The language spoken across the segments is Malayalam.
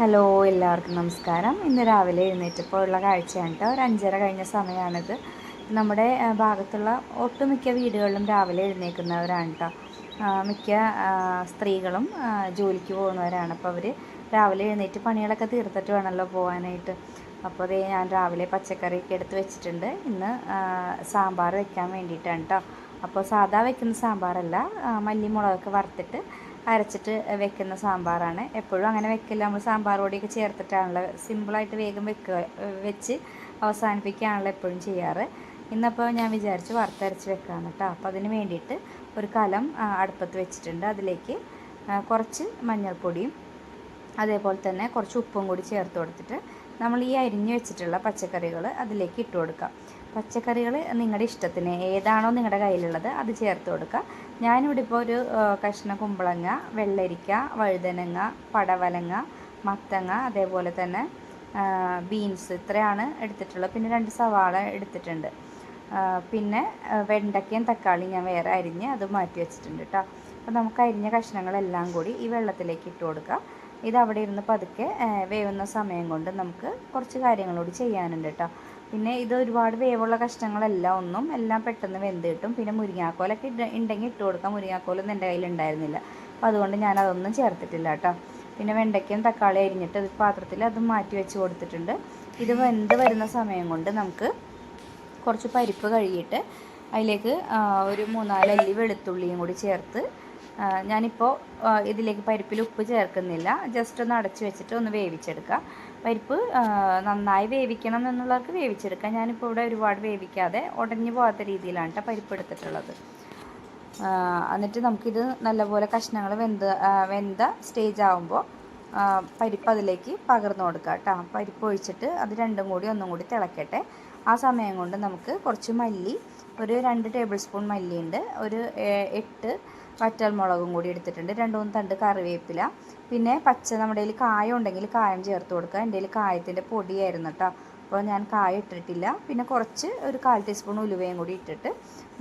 ഹലോ എല്ലാവർക്കും നമസ്കാരം. ഇന്ന് രാവിലെ എഴുന്നേറ്റപ്പോൾ ഉള്ള കാഴ്ചയാണ് കേട്ടോ. ഒരു അഞ്ചര കഴിഞ്ഞ സമയമാണിത്. നമ്മുടെ ഭാഗത്തുള്ള ഒട്ടുമിക്ക വീടുകളിലും രാവിലെ എഴുന്നേൽക്കുന്നവരാണ് കേട്ടോ. മിക്ക സ്ത്രീകളും ജോലിക്ക് പോകുന്നവരാണ്. അപ്പോൾ അവർ രാവിലെ എഴുന്നേറ്റ് പണികളൊക്കെ തീർത്തിട്ട് വേണമല്ലോ പോകാനായിട്ട്. അപ്പോൾ അതേ ഞാൻ രാവിലെ പച്ചക്കറിയൊക്കെ എടുത്ത് വെച്ചിട്ടുണ്ട്. ഇന്ന് സാമ്പാർ വെക്കാൻ വേണ്ടിയിട്ടാണ് കേട്ടോ. അപ്പോൾ സാധാ വെക്കുന്ന സാമ്പാറല്ല മല്ലിമുളകൊക്കെ മല്ലി മുളകൊക്കെ വറുത്തിട്ട് അരച്ചിട്ട് വെക്കുന്ന സാമ്പാറാണ്. എപ്പോഴും അങ്ങനെ വെക്കില്ല. നമ്മൾ സാമ്പാർ പൊടിയൊക്കെ ചേർത്തിട്ടാണല്ലോ സിമ്പിളായിട്ട് വേഗം വെക്കുക വെച്ച് അവസാനിപ്പിക്കുകയാണല്ലോ എപ്പോഴും ചെയ്യാറ്. ഇന്നപ്പോൾ ഞാൻ വിചാരിച്ച് വറുത്തരച്ച് വെക്കാമെന്ന് കേട്ടോ. അപ്പോൾ അതിന് വേണ്ടിയിട്ട് ഒരു കലം അടുപ്പത്ത് വെച്ചിട്ടുണ്ട്. അതിലേക്ക് കുറച്ച് മഞ്ഞൾപ്പൊടിയും അതേപോലെ തന്നെ കുറച്ച് ഉപ്പും കൂടി ചേർത്ത് കൊടുത്തിട്ട് നമ്മൾ ഈ അരിഞ്ഞു വെച്ചിട്ടുള്ള പച്ചക്കറികൾ അതിലേക്ക് ഇട്ട് കൊടുക്കാം. പച്ചക്കറികൾ നിങ്ങളുടെ ഇഷ്ടത്തിന് ഏതാണോ നിങ്ങളുടെ കയ്യിലുള്ളത് അത് ചേർത്ത് കൊടുക്കുക ഞാനിവിടെ ഇപ്പോൾ ഒരു കഷ്ണ കുമ്പളങ്ങ വെള്ളരിക്ക വഴുതനങ്ങ പടവലങ്ങ മത്തങ്ങ അതേപോലെ തന്നെ ബീൻസ് ഇത്രയാണ് എടുത്തിട്ടുള്ളത്. പിന്നെ രണ്ട് സവാള എടുത്തിട്ടുണ്ട്. പിന്നെ വെണ്ടയ്ക്കയും തക്കാളിയും ഞാൻ വേറെ അരിഞ്ഞ് അത് മാറ്റി വെച്ചിട്ടുണ്ട് കേട്ടോ അപ്പോൾ നമുക്ക് അരിഞ്ഞ കഷ്ണങ്ങളെല്ലാം കൂടി ഈ വെള്ളത്തിലേക്ക് ഇട്ട് കൊടുക്കുക ഇത് അവിടെ ഇരുന്ന് പതുക്കെ വേവുന്ന സമയം കൊണ്ട് നമുക്ക് കുറച്ച് കാര്യങ്ങളോട് ചെയ്യാനുണ്ട് കേട്ടോ പിന്നെ ഇത് ഒരുപാട് വേവുള്ള കഷ്ണങ്ങളല്ല. ഒന്നും എല്ലാം പെട്ടെന്ന് വെന്ത് കിട്ടും. പിന്നെ മുരിങ്ങാക്കോലൊക്കെ ഉണ്ടെങ്കിൽ ഇട്ട് കൊടുക്കാം. മുരിങ്ങാക്കോലൊന്നും എന്റെ കയ്യിൽ ഉണ്ടായിരുന്നില്ല അപ്പോൾ അതുകൊണ്ട് ഞാൻ അതൊന്നും ചേർത്തിട്ടില്ല കേട്ടോ. പിന്നെ വെണ്ടയ്ക്കയും തക്കാളി അരിഞ്ഞിട്ട് പാത്രത്തിൽ അത് മാറ്റി വെച്ച് കൊടുത്തിട്ടുണ്ട്. ഇത് വെന്ത് വരുന്ന സമയം കൊണ്ട് നമുക്ക് കുറച്ച് പരിപ്പ് കഴുകിയിട്ട് അതിലേക്ക് ഒരു മൂന്നാൽ അല്ലി വെളുത്തുള്ളിയും കൂടി ചേർത്ത് ഞാനിപ്പോൾ ഇതിലേക്ക് പരിപ്പിൽ ഉപ്പ് ചേർക്കുന്നില്ല. ജസ്റ്റ് ഒന്ന് അടച്ച് വെച്ചിട്ട് ഒന്ന് വേവിച്ചെടുക്കുക പരിപ്പ് നന്നായി വേവിക്കണം എന്നുള്ളവർക്ക് വേവിച്ചെടുക്കാം. ഞാനിപ്പോൾ ഇവിടെ ഒരുപാട് വേവിക്കാതെ ഉടഞ്ഞു പോകാത്ത രീതിയിലാണ് കേട്ടോ പരിപ്പ് എടുത്തിട്ടുള്ളത്. എന്നിട്ട് നമുക്കിത് നല്ലപോലെ കഷ്ണങ്ങൾ വെന്ത് വെന്ത സ്റ്റേജ് ആകുമ്പോൾ പരിപ്പ് അതിലേക്ക് പകർന്നു കൊടുക്കുക കേട്ടോ പരിപ്പ് ഒഴിച്ചിട്ട് അത് രണ്ടും കൂടി ഒന്നും കൂടി തിളക്കട്ടെ. ആ സമയം കൊണ്ട് നമുക്ക് കുറച്ച് മല്ലി ഒരു രണ്ട് ടേബിൾ സ്പൂൺ മല്ലിയുണ്ട് ഒരു എട്ട് എട്ട് വറ്റൽമുളകും കൂടി എടുത്തിട്ടുണ്ട്. രണ്ട് മൂന്ന് തണ്ട് കറിവേപ്പില പിന്നെ പച്ച നമ്മുടെ കയ്യിൽ കായം ഉണ്ടെങ്കിൽ കായം ചേർത്ത് കൊടുക്കുക. എന്റെ കയ്യിൽ കായത്തിന്റെ പൊടിയായിരുന്നു കേട്ടോ. അപ്പോൾ ഞാൻ കായ ഇട്ടിട്ടില്ല. പിന്നെ കുറച്ച് ഒരു കാൽ ടീസ്പൂൺ ഉലുവയും കൂടി ഇട്ടിട്ട്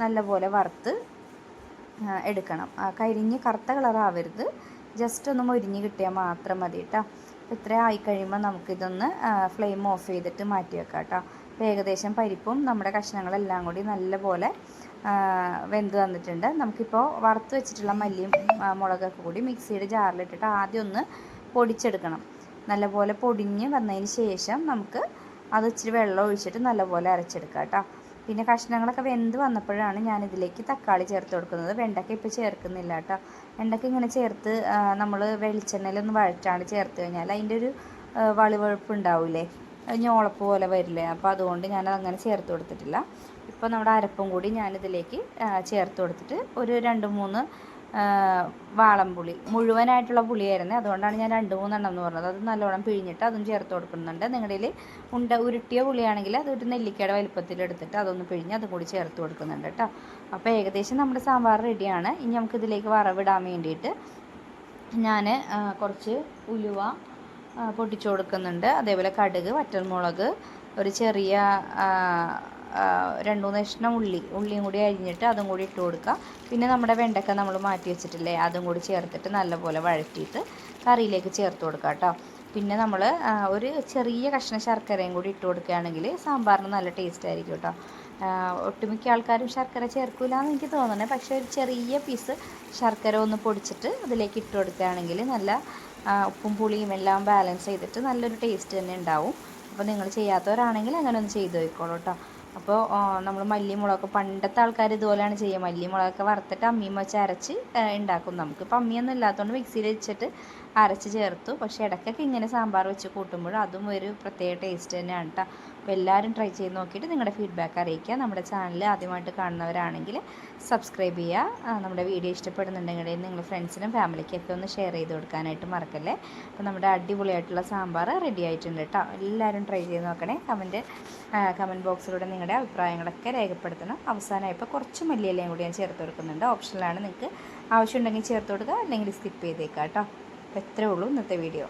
നല്ലപോലെ വറുത്ത് എടുക്കണം. കരിഞ്ഞ് കറുത്ത കളറാവരുത് ജസ്റ്റ് ഒന്ന് മൊരിഞ്ഞ് കിട്ടിയാൽ മാത്രം മതി കേട്ടോ. ഇത്ര ആയിക്കഴിയുമ്പോൾ നമുക്കിതൊന്ന് ഫ്ലെയിം ഓഫ് ചെയ്തിട്ട് മാറ്റി വെക്കാം കേട്ടോ ഏകദേശം പരിപ്പും നമ്മുടെ കഷ്ണങ്ങളെല്ലാം കൂടി നല്ലപോലെ വെന്ത് വന്നിട്ടുണ്ട് നമുക്കിപ്പോൾ വറുത്ത് വെച്ചിട്ടുള്ള മല്ലിയും മുളകൊക്കെ കൂടി മിക്സിയുടെ ജാറിലിട്ടിട്ട് ആദ്യം ഒന്ന് പൊടിച്ചെടുക്കണം. നല്ലപോലെ പൊടിഞ്ഞ് വന്നതിന് ശേഷം നമുക്ക് അത് ഇച്ചിരി വെള്ളം ഒഴിച്ചിട്ട് നല്ലപോലെ അരച്ചെടുക്കാം കേട്ടോ. പിന്നെ കഷ്ണങ്ങളൊക്കെ വെന്ത് വന്നപ്പോഴാണ് ഞാൻ ഇതിലേക്ക് തക്കാളി ചേർത്ത് കൊടുക്കുന്നത്. വെണ്ടയ്ക്ക ഇപ്പോൾ ചേർക്കുന്നില്ല കേട്ടോ. വെണ്ടയ്ക്ക ഇങ്ങനെ ചേർത്ത് നമ്മൾ വെളിച്ചെണ്ണയിലൊന്ന് വഴറ്റാണ്ട് ചേർത്ത് കഴിഞ്ഞാൽ അതിന്റെ ഒരു വളിവഴുപ്പ് ഉണ്ടാവില്ലേ ഞോളപ്പ് പോലെ വരില്ലേ? അപ്പോൾ അതുകൊണ്ട് ഞാനത് അങ്ങനെ ചേർത്ത് കൊടുത്തിട്ടില്ല. ഇപ്പോൾ നമ്മുടെ അരപ്പും കൂടി ഞാനിതിലേക്ക് ചേർത്ത് കൊടുത്തിട്ട് ഒരു രണ്ട് മൂന്ന് വാളംപുളി. മുഴുവനായിട്ടുള്ള പുളിയായിരുന്നു. അതുകൊണ്ടാണ് ഞാൻ രണ്ട് മൂന്നെണ്ണം എന്ന് പറഞ്ഞത്. അത് നല്ലോണം പിഴിഞ്ഞിട്ട് അതും ചേർത്ത് കൊടുക്കുന്നുണ്ട്. നിങ്ങളുടെ ഉണ്ട ഉരുട്ടിയ പുളിയാണെങ്കിൽ അതൊരു നെല്ലിക്കയുടെ വലിപ്പത്തിൽ എടുത്തിട്ട് അതൊന്ന് പിഴിഞ്ഞ് അതും കൂടി ചേർത്ത് കൊടുക്കുന്നുണ്ട് കേട്ടോ. അപ്പോൾ ഏകദേശം നമ്മുടെ സാമ്പാർ റെഡിയാണ്. ഇനി നമുക്ക് ഇതിലേക്ക് വറവിടാൻ വേണ്ടിയിട്ട് ഞാൻ കുറച്ച് ഉലുവ പൊട്ടിച്ചു കൊടുക്കുന്നുണ്ട്. അതേപോലെ കടുക് വറ്റൽമുളക് ഒരു ചെറിയ രണ്ട് മൂന്ന് കഷ്ണം ഉള്ളി ഉള്ളിയും കൂടി അരിഞ്ഞിട്ട് അതും കൂടി ഇട്ട് കൊടുക്കുക. പിന്നെ നമ്മുടെ വെണ്ടക്ക നമ്മൾ മാറ്റി വെച്ചിട്ടില്ലേ അതും കൂടി ചേർത്തിട്ട് നല്ലപോലെ വഴറ്റിയിട്ട് കറിയിലേക്ക് ചേർത്ത് കൊടുക്കുക കേട്ടോ. പിന്നെ നമ്മൾ ഒരു ചെറിയ കഷ്ണം ശർക്കരയും കൂടി ഇട്ട് കൊടുക്കുകയാണെങ്കിൽ സാമ്പാറിന് നല്ല ടേസ്റ്റ് ആയിരിക്കും കേട്ടോ. ഒട്ടുമിക്ക ആൾക്കാരും ശർക്കര ചേർക്കില്ല എന്ന് എനിക്ക് തോന്നണേ പക്ഷേ ഒരു ചെറിയ പീസ് ശർക്കര ഒന്ന് പൊടിച്ചിട്ട് അതിലേക്ക് ഇട്ട് കൊടുക്കുകയാണെങ്കിൽ നല്ല ഉപ്പും പുളിയും എല്ലാം ബാലൻസ് ചെയ്തിട്ട് നല്ലൊരു ടേസ്റ്റ് തന്നെ ഉണ്ടാവും. അപ്പോൾ നിങ്ങൾ ചെയ്യാത്തവരാണെങ്കിൽ അങ്ങനെ ഒന്ന് ചെയ്ത് നോക്കിക്കോളൂ കേട്ടോ. അപ്പോൾ നമ്മൾ മല്ലി മുളകൊക്കെ പണ്ടത്തെ ആൾക്കാർ ഇതുപോലെയാണ് ചെയ്യുക. മല്ലി മുളകൊക്കെ വറുത്തിട്ട് അമ്മിയും വെച്ച് അരച്ച് ഉണ്ടാക്കും നമുക്ക് ഇപ്പം അമ്മിയൊന്നും ഇല്ലാത്തതുകൊണ്ട് മിക്സിയിൽ വെച്ചിട്ട് അരച്ച് ചേർത്തു. പക്ഷേ ഇടയ്ക്കൊക്കെ ഇങ്ങനെ സാമ്പാർ വെച്ച് കൂട്ടുമ്പോൾ അതും ഒരു പ്രത്യേക ടേസ്റ്റ് തന്നെയാണ് കേട്ടോ അപ്പോൾ എല്ലാവരും ട്രൈ ചെയ്ത് നോക്കിയിട്ട് നിങ്ങളുടെ ഫീഡ്ബാക്ക് അറിയിക്കുക. നമ്മുടെ ചാനൽ ആദ്യമായിട്ട് കാണുന്നവരാണെങ്കിൽ സബ്സ്ക്രൈബ് ചെയ്യുക. നമ്മുടെ വീഡിയോ ഇഷ്ടപ്പെടുന്നുണ്ടെങ്കിൽ നിങ്ങൾ ഫ്രണ്ട്സിനും ഫാമിലിക്കൊക്കെ ഒന്ന് ഷെയർ ചെയ്ത് കൊടുക്കാനായിട്ട് മറക്കല്ലേ? അപ്പോൾ നമ്മുടെ അടിപൊളിയായിട്ടുള്ള സാമ്പാർ റെഡി ആയിട്ടുണ്ട് കേട്ടോ. എല്ലാവരും ട്രൈ ചെയ്ത് നോക്കണേ. കമന്റ് കമന്റ് ബോക്സിലൂടെ നിങ്ങളുടെ അഭിപ്രായങ്ങളൊക്കെ രേഖപ്പെടുത്തണം. അവസാനമായപ്പോൾ കുറച്ച് മല്ലിയിലയും കൂടി ഞാൻ ചേർത്ത് കൊടുക്കുന്നുണ്ട്. ഓപ്ഷനിലാണ് നിങ്ങൾക്ക് ആവശ്യമുണ്ടെങ്കിൽ ചേർത്ത് കൊടുക്കുക. അല്ലെങ്കിൽ സ്കിപ്പ് ചെയ്തേക്കാം കേട്ടോ. അപ്പോൾ ഇത്രേ ഉള്ളൂ ഇന്നത്തെ വീഡിയോ